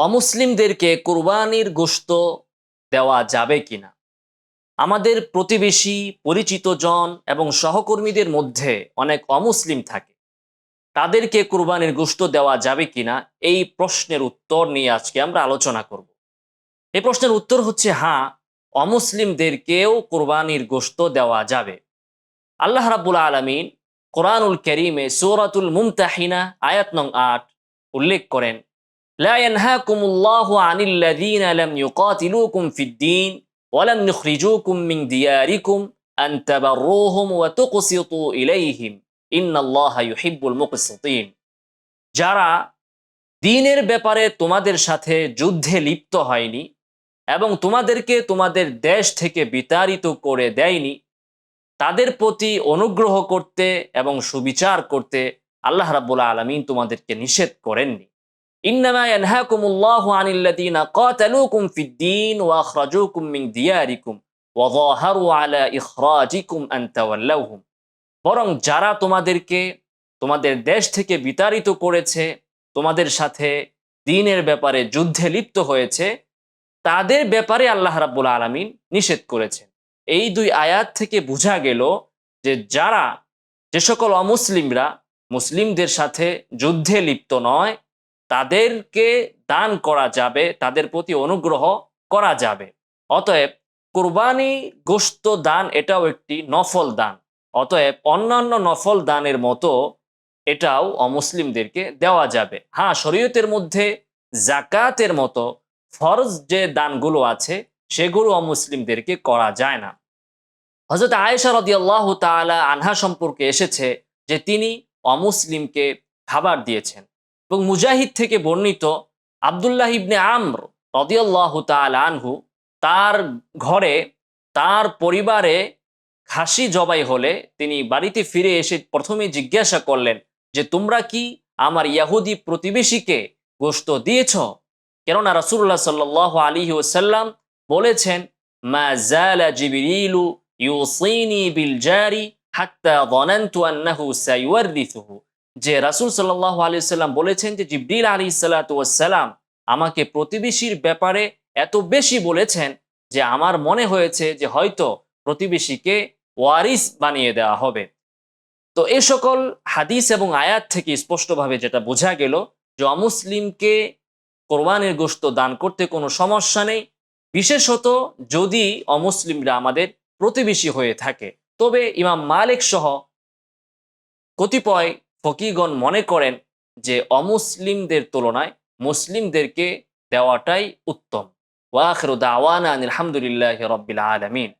অমুসলিমদেরকে কোরবানির গোশত দেওয়া যাবে কিনা? আমাদের প্রতিবেশী, পরিচিত জন এবং সহকর্মীদের মধ্যে অনেক অমুসলিম থাকে। তাদেরকে কোরবানির গোশত দেওয়া যাবে কিনা? এই প্রশ্নের উত্তর নিয়ে আজকে আমরা আলোচনা করব। এই প্রশ্নের উত্তর হচ্ছে হ্যাঁ অমুসলিমদেরকেও কোরবানির গোশত দেওয়া যাবে। আল্লাহ রাবুল আলমিন কোরআনুল করিমে সৌরাতুল মুমতাহিনা আয়াত নং আট উল্লেখ করেন لا ينهاكم الله عن الذين لم يقاتلوكم في الدين ولم يخرجوكم من دياركم أن تبروهم وتقسطوا إليهم إن الله يحب المقسطين যারা দিনের ব্যাপারে তোমাদের সাথে যুদ্ধে লিপ্ত হয়নি এবং তোমাদেরকে তোমাদের দেশ থেকে বিতাড়িত করে দেয়নি তাদের প্রতি অনুগ্রহ করতে এবং সুবিচার করতে আল্লাহ রাব্বুল আলমিন তোমাদেরকে নিষেধ করেননি ইন্নামা ইয়ানহাকুমুল্লাহু আনিল্লাযীনা ক্বাতালুকুম ফিদ-দীন ওয়া আখরাজুকুম মিন দিয়ারিকুম ওয়া যাহারু আলা ইখরাজিকুম আন তাওয়াল্লাহুম বরং যারা তোমাদেরকে, তোমাদের দেশ থেকে বিতাড়িত করেছে, তোমাদের সাথে দিনের ব্যাপারে যুদ্ধে লিপ্ত হয়েছে, তাদের ব্যাপারে আল্লাহ রাব্বুল আলামিন নিষেধ করেছেন। এই দুই আয়াত থেকে বোঝা গেল যে যারা, যে সকল অমুসলিমরা মুসলিমদের সাথে যুদ্ধে লিপ্ত নয় তাদেরকে দান করা যাবে, তাদের প্রতি অনুগ্রহ করা যাবে। অতএব কোরবানি গোস্ত দান এটাও একটি নফল দান। অতএব অন্যান্য নফল দানের মতো এটাও অমুসলিমদেরকে দেওয়া যাবে। হ্যাঁ শরীয়তের মধ্যে জাকাতের মতো ফরজ যে দানগুলো আছে, সেগুলো অমুসলিমদেরকে করা যায় না। হজরত আয়েশা রদিয়াল্লাহ তালা আনহা সম্পর্কে এসেছে যে তিনি অমুসলিমকে খাবার দিয়েছেন। এবং মুজাহিদ থেকে বর্ণিত আবদুল্লাহ ইবনে আমর রদিয়াল্লাহ তাল আনহু তার ঘরে, তার পরিবারে খাসি জবাই হলে তিনি বাড়িতে ফিরে এসে প্রথমে জিজ্ঞাসা করলেন যে, তোমরা কি আমার ইয়াহুদি প্রতিবেশীকে গোস্ত দিয়েছ? কেননা রাসুল্লাহ সাল্লাহ আলী ওসাল্লাম বলেছেন, মা বিল জারি হাত্তা যে রাসূল সাল্লাল্লাহু আলাইহি সাল্লাম বলেছেন যে জিবরিল সালাতু ওয়াসসালাম আমাকে প্রতিবেশীর ব্যাপারে এত বেশি বলেছেন যে আমার মনে হয়েছে যে হয়তো প্রতিবেশীকে ওয়ারিস বানিয়ে দেওয়া হবে। তো এ সকল হাদিস এবং আয়াত থেকে স্পষ্টভাবে যেটা বোঝা গেল যে অমুসলিমকে কোরবানের গোশত দান করতে কোনো সমস্যা নেই, বিশেষত যদি অমুসলিমরা আমাদের প্রতিবেশী হয়ে থাকে। তবে ইমাম মালিক সহ কতিপয় ফকিগণ মনে করেন যে অমুসলিমদের তুলনায় মুসলিমদেরকে দেওয়াটাই উত্তম। ওয়াখরুদ আওয়ানা আলহামদুলিল্লাহ রব্বিল আলমিন।